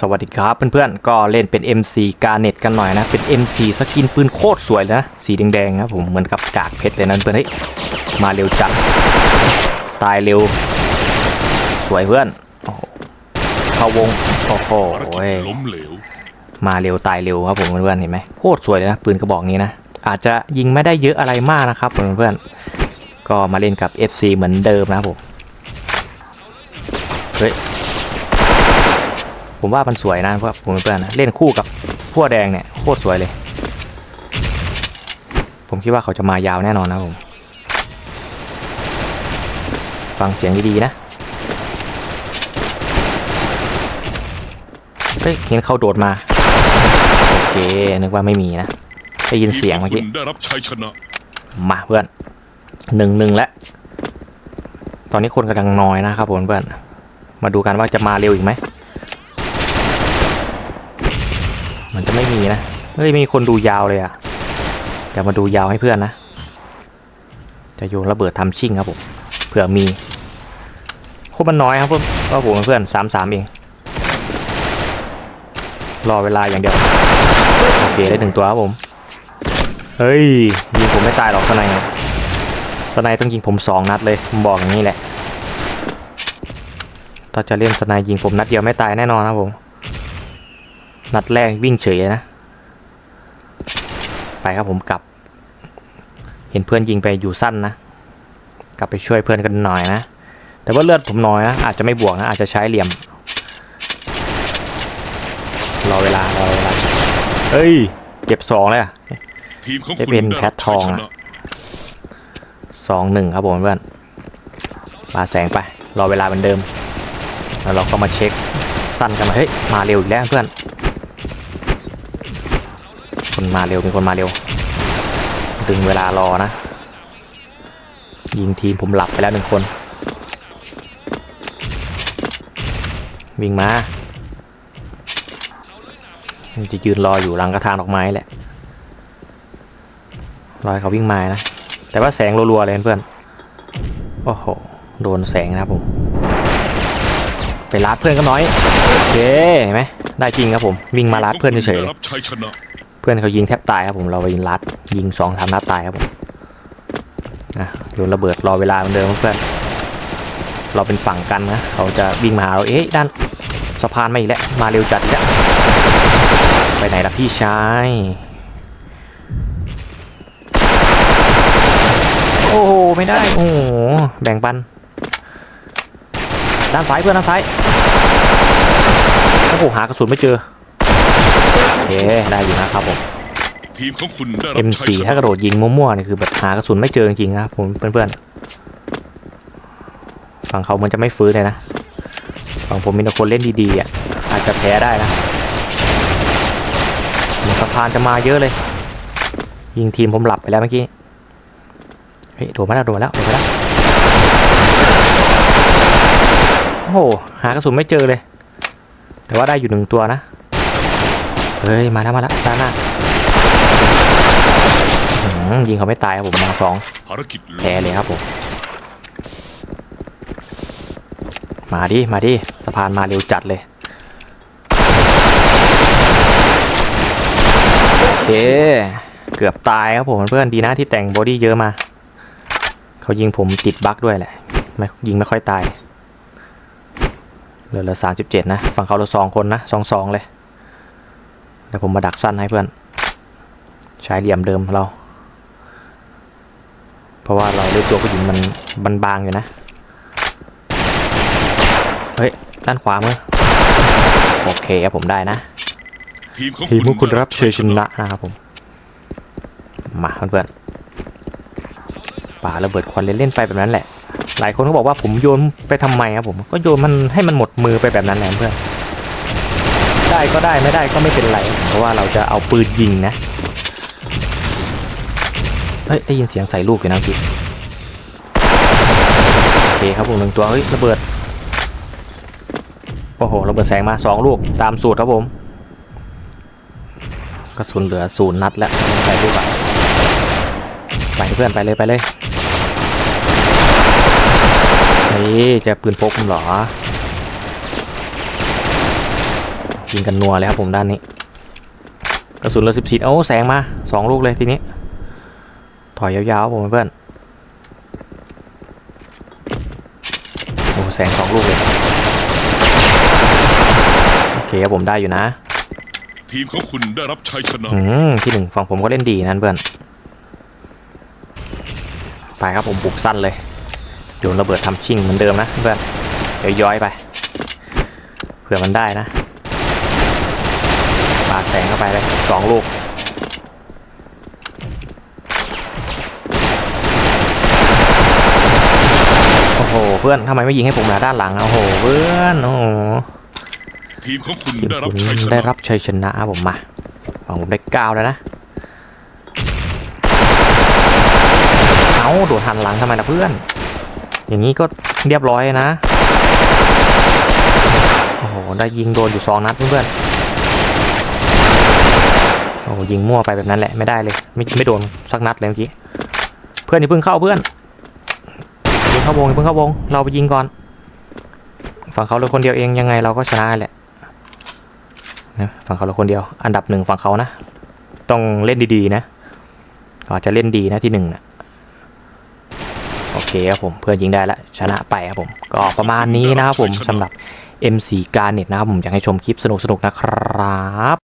สวัสดีครับเพื่อนๆ ก็เล่นเป็น MC กาเน็ตกันหน่อยนะ เป็น MC สกินปืนโคตรสวยเลยนะ สีแดงๆครับผมเหมือนกับกากเพชรเลยนะเพื่อนเฮ้ยมาเร็วจัด ตายเร็ว สวยเพื่อนโอ้โหเข้าวง โอ้โหภารกิจล้มเหลวมาเร็วตายเร็วครับผมเพื่อนๆเห็นไหมโคตรสวยเลยนะปืนกระบอกนี้นะ อาจจะยิงไม่ได้เยอะอะไรมากนะครับเพื่อนๆก็มาเล่นกับ FC เหมือนเดิมนะครับผมเฮ้ย ผมว่ามันสวยนะเพราะผมเพื่อนๆนะเล่นคู่กับพั่วแดงเนี่ยโคตรสวยเลย ผมคิดว่าเขาจะมายาวแน่นอนนะครับผมฟังเสียงดีๆนะเฮ้ยเห็นเขาโดดมาโอเคนึกว่าไม่มีนะได้ยินเสียงเมื่อกี้ทีขคุณได้รับชัยชนะมาเพื่อนหนึ่งหนึ่งแล้วตอนนี้คนกำลังน้อยนะครับผมเพื่อน มาดูกันว่าจะมาเร็วอีกไหม มันจะไม่มีนะ เฮ้ยมีคนดูยาวเลยอะเดี๋ยวมาดูยาวให้เพื่อนนะ จะโยนระเบิดทำชิ่งครับผม เผื่อมีคนมันน้อยครับผมก็ผมเพื่อนสามสามเอง รอเวลาอย่างเดียว โอเคได้หนึ่งตัวครับผม เฮ้ยยิงผมไม่ตายหรอกสไนด์สไนด์ต้องยิงผมสองนัดเลยผมบอกอย่างนี้แหละถ้าจะเล่นสไนด์ยิงผมนัดเดียวไม่ตายแน่นอนนะผม นัดแรกวิ่งเฉยนะ ไปครับผมกลับ เห็นเพื่อนยิงไปอยู่สั้นนะ กลับไปช่วยเพื่อนกันหน่อยนะ แต่ว่าเลือดผมน้อยนะ อาจจะไม่บวกนะ อาจจะใช้เหลี่ยม รอเวลารอเวลา เฮ้ย เก็บสองเลยอะทีมของได้คุณเป็นแพททองอะนะสองหนึ่งครับผมเพื่อนมาแสงไป รอเวลาเหมือนเดิม แล้วเราก็มาเช็คสั้นกันมาเฮ้ย มาเร็วอีกแล้วเพื่อน คนมาเร็วมีคนมาเร็ว ดึงเวลารอนะ ยิงทีมผมหลับไปแล้วหนึ่งคน วิ่งมาจะยืนรออยู่หลังกระถางดอกไม้แหละรอให้เขาวิ่งมานะ แต่ว่าแสงรัวๆเลยเพื่อนโอ้โหโดนแสงนะครับผม ไปลัดเพื่อนก็น้อยโอเคเห็นไหมได้จริงครับผม วิ่งมาลัดเพื่อนเฉยๆเลย เพื่อนเขายิงแทบตายครับผมเราไปยิงลัดยิงสองสามนัดตายครับผมนะโยนระเบิดรอเวลาเหมือนเดิมเพื่อนเราเป็นฝั่งกันนะเขาจะวิ่งมาหาเราเอ๊ะด้านสะพานมาอีกแล้วมาเร็วจัดอีกแล้วไปไหนล่ะพี่ชายโอ้โหไม่ได้โอ้โหแบ่งปัน ด้านซ้ายเพื่อนด้านซ้ายโอ้โหหากระสุนไม่เจอ เคได้อยู่นะครับผม ทีมของคุณได้รับชัย M4 ชถ้ากนะระโดดยิงมั่วๆเนี่ยคือแบบหากระสุนไม่เจอจริงๆนะครับผมเพื่อนๆฝั่งเขามันจะไม่ฟื้นเลยนะฝั่งผมมีแต่คนเล่นดีๆอะอาจจะแพ้ได้นะเหมือนสะพานจะมาเยอะเลย ยิงทีมผมหลับไปแล้วเมื่อกี้เฮ้ยโดนมาแล้วโดนมาแล้วโดนมาแล้วโอ้โหหากระสุนไม่เจอเลย แต่ว่าได้อยู่หนึ่งตัวนะ เฮ้ย มาแล้วมาแล้วด้านหน้าอืมยิงเขาไม่ตายครับผมมาสองภารกิจล้แพ้มเลยครับผม มาดิ มาดิ สะพานมาเร็วจัดเลย โอเค เกือบตายครับผมเพื่อนดีนะที่แต่งบอดี้เยอะมา เขายิงผมติดบั๊กด้วยแหละไม่ยิงไม่ค่อยตาย เหลือเหลือสามสิบเจ็ดนะ ฝั่งเขาเหลือสองคนนะสองสองเลย เดี๋ยวผมมาดักสั้นให้เพื่อน ใช้เหลี่ยมเดิมเรา เพราะว่าเราด้วยตัวผู้หญิงมันมันบางอยู่นะ เฮ้ย ด้านขวามือโอเคครับผมได้นะ ทีมของทีมของคุณรับเชยชนะนะครับผม มาเพื่อนๆป่าระเบิดควันเล่นๆไปแบบนั้นแหละ หลายคนก็บอกว่าผมโยนไปทำไมครับผม ก็โยนมันให้มันหมดมือไปแบบนั้นแหละเพื่อน ได้ก็ได้ไม่ได้ก็ไม่เป็นไร เพราะว่าเราจะเอาปืนยิงนะ เฮ้ย ได้ยินเสียงใส่ลูกอยู่นะเมื่โอเคครับผมหนึ่งตัว เฮ้ย ระเบิด โอ้โห ระเบิดแสงมาสองลูก ตามสูตรครับผม กระสุนเหลือศูนย์นัดแล้วไปดูก่อนไปเพื่อนไปเลยไปเลย นี่จะปืนพกมึงหรอ ยิงกันนัวเลยครับผมด้านนี้ กระสุนเหลือสิบสี่โอ้แสงมาสองลูกเลยทีนี้ ถอยยาวๆครับผมเพื่อนโอ้แสงสองลูกเลย โอเคครับผมได้อยู่นะ ทีมของคุณได้รับชัยชนะอืมที่หนึ่งฝั่งผมก็เล่นดีนั่นเพื่อน ไปครับผมบุกสั้นเลยโยนระเบิดทำชิ่งเหมือนเดิมนะเพื่อนเดี๋ยวย้อยไปเผื่อมันได้นะปาด แสงเข้าไปเลยสองลูกโอ้โหเพื่อนทำไมไม่ยิงให้ผมล่ะด้านหลังอะโอ้โหเพื่อนโอ้โหทีมของคุณทีมได้รับคุณชัยชได้นะรับชัยชนะครับผมมาฝั่งผมได้เก้าแล้วนะเอาโดดหันหลังทำไมนะเพื่อน อย่างนี้ก็เรียบร้อยนะโอ้โหได้ยิงโดนอยู่สองนัดเพื่อนๆโอ้ยิงมั่วไปแบบนั้นแหละไม่ได้เลย ไม่ไม่โดนสักนัดเลยเมื่อกี้เพื่อนอย่าเพิ่งเข้าเพื่อนอย่าเพิ่งเข้าวงอย่าเพิ่งเข้าวง เราไปยิงก่อน ฝั่งเขาเหลยคนเดียวเองยังไงเราก็ชนะแหละนะฝั่งเขาเหลยคนเดียว อันดับหนึ่งฝั่งเขานะ ต้องเล่นดีๆนะก็จะเล่นดีนะที่หนึ่งนะโอเคครับผมเพื่อนยิงได้แล้วชนะไปครับผมก็ประมาณนี้นะครับผมสำหรับ MC Garnet นะครับผมอยากให้ชมคลิปสนุกๆนะครับ